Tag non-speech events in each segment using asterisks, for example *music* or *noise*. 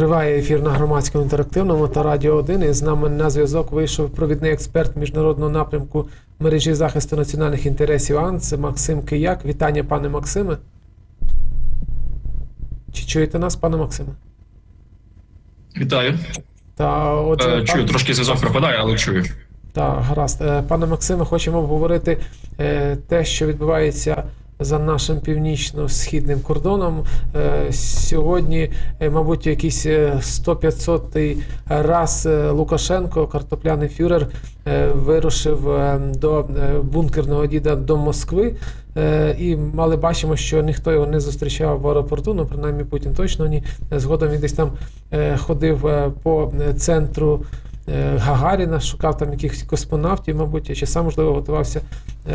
Триває ефір на громадському інтерактивному та Радіо 1. І з нами на зв'язок вийшов провідний експерт міжнародного напрямку мережі захисту національних інтересів АНС Максим Кияк. Вітання, пане Максиме. Чи чуєте нас, пане Максиме? Вітаю. Та отже, Е, пан- Чую, трошки зв'язок пропадає, але чую. Так, гаразд. Е, Пане Максиме, хочемо обговорити е, те, що відбувається за нашим північно-східним кордоном. Е, Сьогодні, е, мабуть, якийсь е, 100-500 раз е, Лукашенко, картопляний фюрер, вирушив до бункерного діда до Москви. І але бачимо, що ніхто його не зустрічав в аеропорту, ну принаймні Путін точно ні. Згодом він десь там ходив по центру Гагаріна, шукав там якихось космонавтів, мабуть, чи сам можливо готувався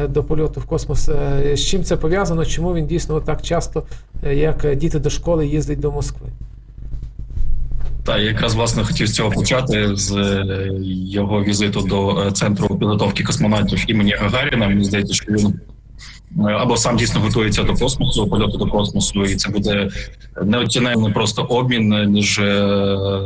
до польоту в космос. Е, З чим це пов'язано? Чому він дійсно так часто, е, як е, діти до школи, їздить до Москви? Та якраз власне хотів з цього почати з е, його візиту до е, центру підготовки космонавтів імені Гагаріна. Мені здається, що він е, або сам дійсно готується до космосу, польоту до космосу, і це буде неоціненний просто обмін е, між е,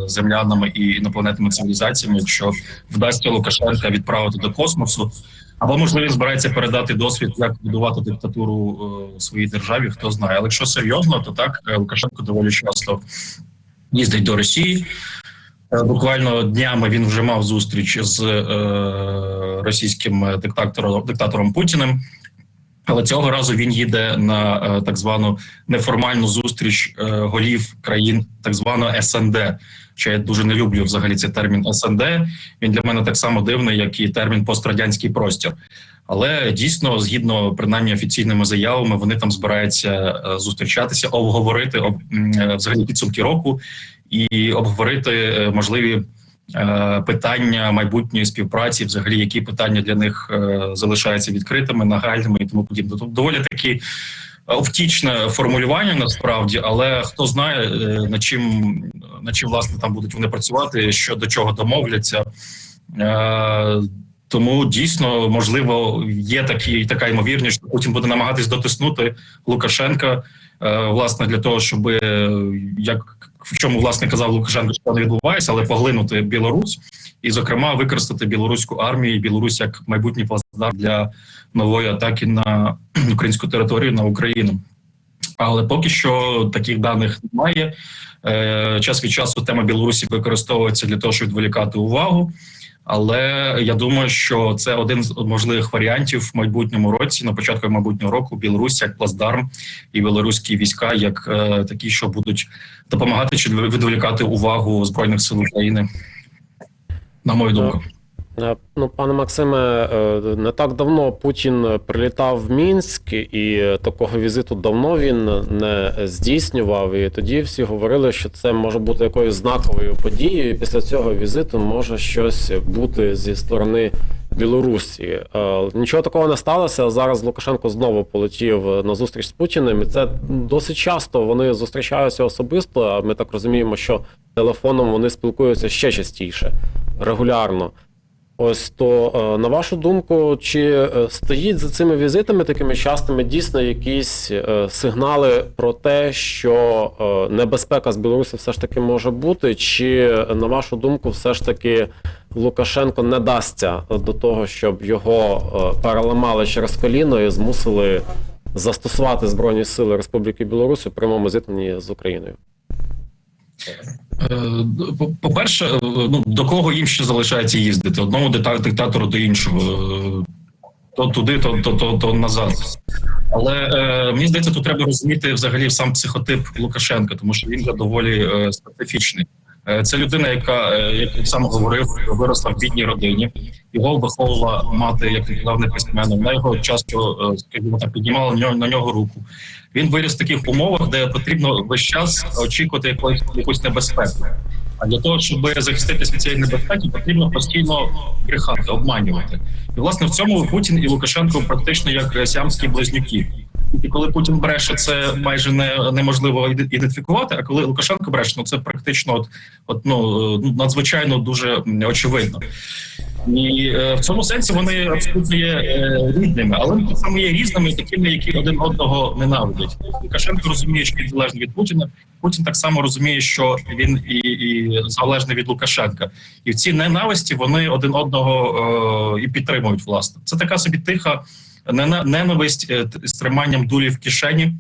землянами і інопланетними цивілізаціями, якщо вдасться Лукашенка відправити до космосу. Або можливо він збирається передати досвід, як будувати диктатуру е, своїй державі, хто знає. Але якщо серйозно, то так е, Лукашенко доволі часто їздить до Росії. Е, Буквально днями він вже мав зустріч з е, російським диктатором, диктатором Путіним. Але цього разу він їде на е, так звану неформальну зустріч е, голів країн так званого СНД. Що я дуже не люблю взагалі цей термін СНД. Він для мене так само дивний, як і термін пострадянський простір. Але дійсно, згідно принаймні офіційними заявами, вони там збираються е, зустрічатися, обговорити об, взагалі підсумки року і обговорити можливі питання майбутньої співпраці, взагалі, які питання для них е, залишаються відкритими, нагальними і тому подібне. Тобто доволі такі втічне формулювання насправді, але хто знає е, над чим над чим власне там будуть вони працювати, що до чого домовляться. Е, тому дійсно можливо є такі така ймовірність, що Путін буде намагатись дотиснути Лукашенка, е, власне, для того, щоб е, як в чому власне казав Лукашенко, що не відбувається, але поглинути Білорусь і, зокрема, використати білоруську армію і Білорусь як майбутній плацдарм для нової атаки на *clears throat* українську територію на Україну. Але поки що таких даних немає. Е, Час від часу тема Білорусі використовується для того, щоб відволікати увагу. Але я думаю, що це один з можливих варіантів в майбутньому році, на початку майбутнього року, Білорусь як плацдарм і білоруські війська, як е, такі, що будуть допомагати чи відволікати увагу збройних сил України. На мою думку. Е, Ну, пане Максиме, е, не так давно Путін прилітав в Мінськ, і такого візиту давно він не здійснював. І тоді всі говорили, що це може бути якоюсь знаковою подією. і Після цього візиту може щось бути зі сторони Білорусі. Е, Нічого такого не сталося. Зараз Лукашенко знову полетів на зустріч з Путіним. Це досить часто вони зустрічаються особисто. А ми так розуміємо, що телефоном вони спілкуються ще частіше, регулярно. Ось то, е, на вашу думку, чи е, стоїть за цими візитами такими частими дійсно якісь е, сигнали про те, що небезпека з Білорусі все ж таки може бути? Чи на вашу думку, все ж таки Лукашенко не дасться до того, щоб його переламали через коліно і змусили застосувати збройні сили Республіки Білорусь у прямому зіткненні з Україною? Е, по- По-перше, е, ну до кого їм ще залишається їздити? Одному диктатору до іншого, Е, то туди, то, то, то, то назад. Але е, мені здається, тут треба розуміти взагалі сам психотип Лукашенка, тому що він вже доволі е, специфічний. Е, Це людина, яка, е, як сам говорив, виросла в бідній родині. Його виховувала мати, як він казав, не письменним. Вона його часто, е, скажімо так, піднімала на нього, на руку. Він виріс в таких умовах, де потрібно весь час очікувати якоїсь якусь небезпеки. А для того, щоб захиститися від цієї небезпеки, потрібно постійно брехати, обманювати. І власне в цьому Путін і Лукашенко практично як сіамські близнюки. І коли Путін бреше, це майже не неможливо іде- ідентифікувати. А коли Лукашенко бреше, ну це практично от, от ну е, надзвичайно дуже очевидно. І е, в цьому сенсі вони абсолютно є е, рідними, але вони само є різними, такими, які один одного ненавидять. Лукашенко розуміє, що він залежний від Путіна. Путін так само розуміє, що він і, і залежний від Лукашенка. І в цій ненависті вони один одного е, і підтримують. Власне, це така собі тиха ненависть е, з триманням дулі в кишені.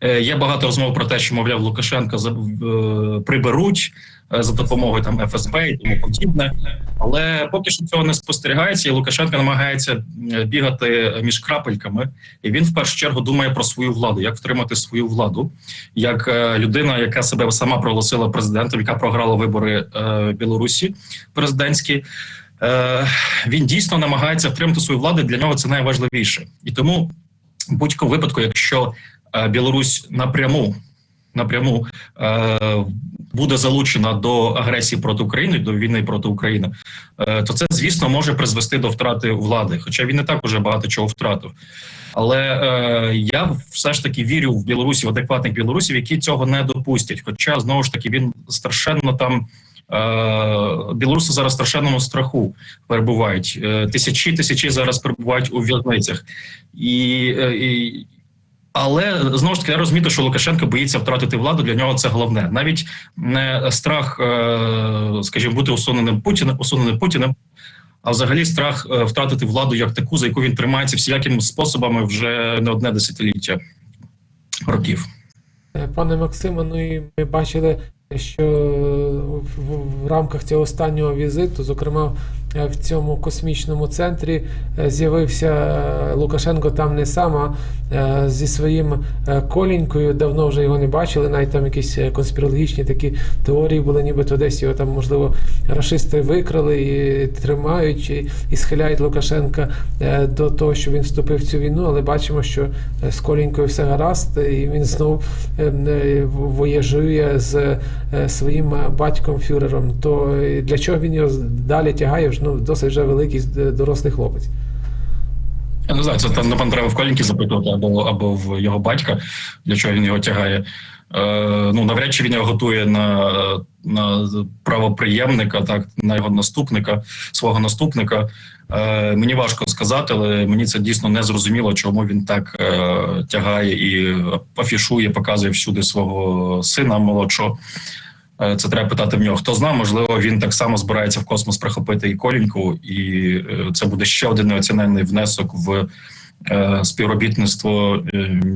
Е, Є багато розмов про те, що мовляв Лукашенка е, приберуть за допомогою там ФСБ і тому подібне. Але поки що цього не спостерігається, і Лукашенко намагається бігати між крапельками, і він в першу чергу думає про свою владу, як втримати свою владу, як людина, яка себе сама проголосила президентом, яка програла вибори Білорусі президентські. Е, він дійсно намагається втримати свою владу. Для нього це найважливіше, і тому в будь-якому випадку, якщо е, Білорусь напряму напряму е, буде залучена до агресії проти України, до війни проти України, то це звісно може призвести до втрати влади. Хоча він не так уже багато чого втратив. Але е, я все ж таки вірю в Білорусі, в адекватних білорусів, які цього не допустять. Хоча знову ж таки він страшенно там. Е, білоруси зараз в страшенному страху перебувають. Е, тисячі тисячі зараз перебувають у в'язницях, і, е, і але знову ж таки я розумію, що Лукашенко боїться втратити владу. Для нього це головне. Навіть не страх, скажімо, бути усуненим Путіним, усуненим Путіним, а взагалі страх втратити владу як таку, за яку він тримається всілякими способами вже не одне десятиліття років. Пане Максиме, ну і ми бачили, що в, рамках цього останнього візиту, зокрема в цьому космічному центрі, е, з'явився е, Лукашенко там не сам, е, зі своїм е, колінькою. Давно вже його не бачили. Навіть там якісь е, конспірологічні такі теорії були, нібито десь його там, можливо, рашисти викрали і тримають і, і схиляють Лукашенка е, до того, що він вступив в цю війну, але бачимо, що е, з колінькою все гаразд, і він знов е, е, вояжує з е, своїм е, батьком фюрером. То е, для чого він його далі тягає? Вже, Ну, досить вже великий е, дорослий хлопець. Я не знаю, це там напевно треба в колінки запитувати або, або в його батька, для чого він його тягає. Е, ну навряд чи він його готує на, на правоприємника, так на його наступника, свого наступника. Е, мені важко сказати, але мені це дійсно не зрозуміло, чому він так е, тягає і афішує, показує всюди свого сина молодшого. Е, Це треба питати в нього. Хто знає, можливо, він так само збирається в космос прихопити і коліньку, і е, це буде ще один неоціненний внесок в е, співробітництво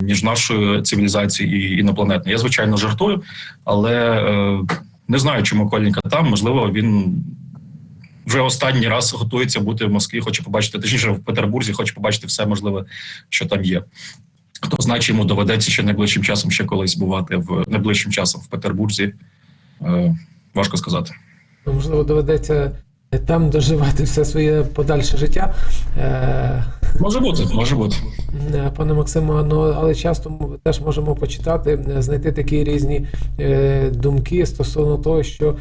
між нашою цивілізацією і інопланетною. Я звичайно жартую, але не знаю, чому колінка там. Можливо, він вже останній раз готується бути в Москві, хоче побачити точніше в Петербурзі, хоче побачити все можливе, що там є. Хто знає, чи йому доведеться ще найближчим часом ще колись бувати в найближчим часом в Петербурзі. Е, важко сказати. Ну, Можливо, доведеться там доживати все своє подальше життя. Е, Може бути, може бути. Е, Пане Максиму, ну але часто ми теж можемо почитати, знайти такі різні думки стосовно того, що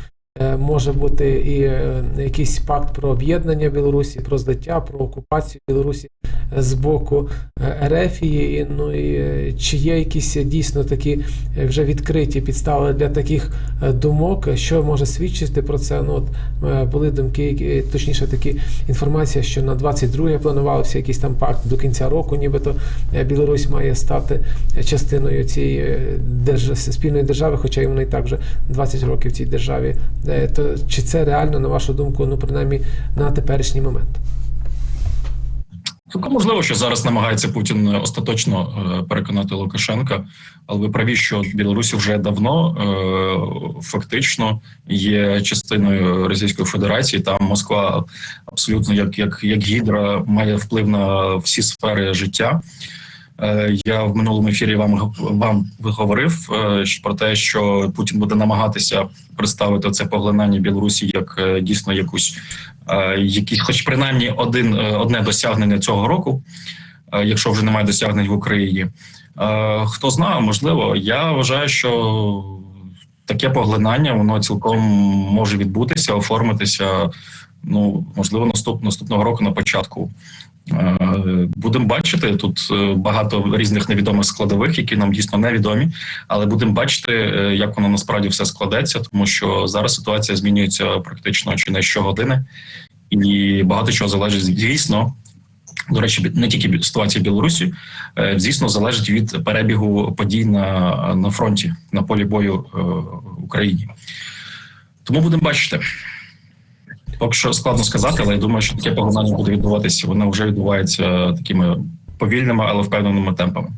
може бути і е, якийсь пакт про об'єднання Білорусі, про здаття, про окупацію Білорусі е, з боку е, Ерефії. Ну і е, чи є якісь дійсно такі е, вже відкриті підстави для таких е, думок, що може свідчити про це? Ну от е, були думки, точніше такі інформація, що на 22 планувався якийсь там пакт до кінця року, нібито е, Білорусь має стати частиною цієї е, держ... спільної держави, хоча й вона і так вже 20 років в цій державі. Е, То чи це реально, на вашу думку, ну принаймні на теперішній момент? Цілком можливо, що зараз намагається Путін остаточно е, переконати Лукашенка, але ви праві, що Білорусі вже давно е, фактично є частиною Російської Федерації. Там Москва абсолютно як, як, як гідра має вплив на всі сфери життя. Е, Я в минулому ефірі вам вам говорив е, про те, що Путін буде намагатися представити це поглинання Білорусі як е, дійсно якусь якийсь, хоч принаймні один одне досягнення цього року, якщо вже немає досягнень в Україні. Хто знає, можливо, я вважаю, що таке поглинання воно цілком може відбутися, оформитися. Ну можливо, наступ, наступного року на початку. Е, Будемо бачити тут е, багато різних невідомих складових, які нам дійсно невідомі, але будемо бачити, е, як воно насправді все складеться, тому що зараз ситуація змінюється практично чи не щогодини, і багато чого залежить звісно. До речі, не тільки бі- ситуація в Білорусі, звісно, залежить від перебігу подій на, на фронті, на полі бою в Україні. Тому будемо бачити. Поки що складно сказати, але я думаю, що таке погонання буде відбуватися. Воно вже відбувається такими повільними, але впевненими темпами.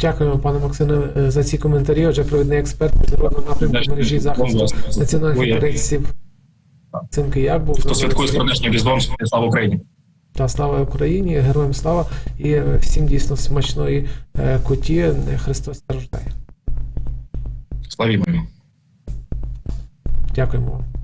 Дякуємо, пане Максиме, е, за ці коментарі. Отже, провідний експерт міжнародного напрямку мережі захисту національних інтересів. Цим Кияк був Хто святкує з продажнім різдвом, слава Україні! Та слава Україні, героям слава і е, всім дійсно смачної е, куті. Христос рождає. Славімо! Дякуємо вам.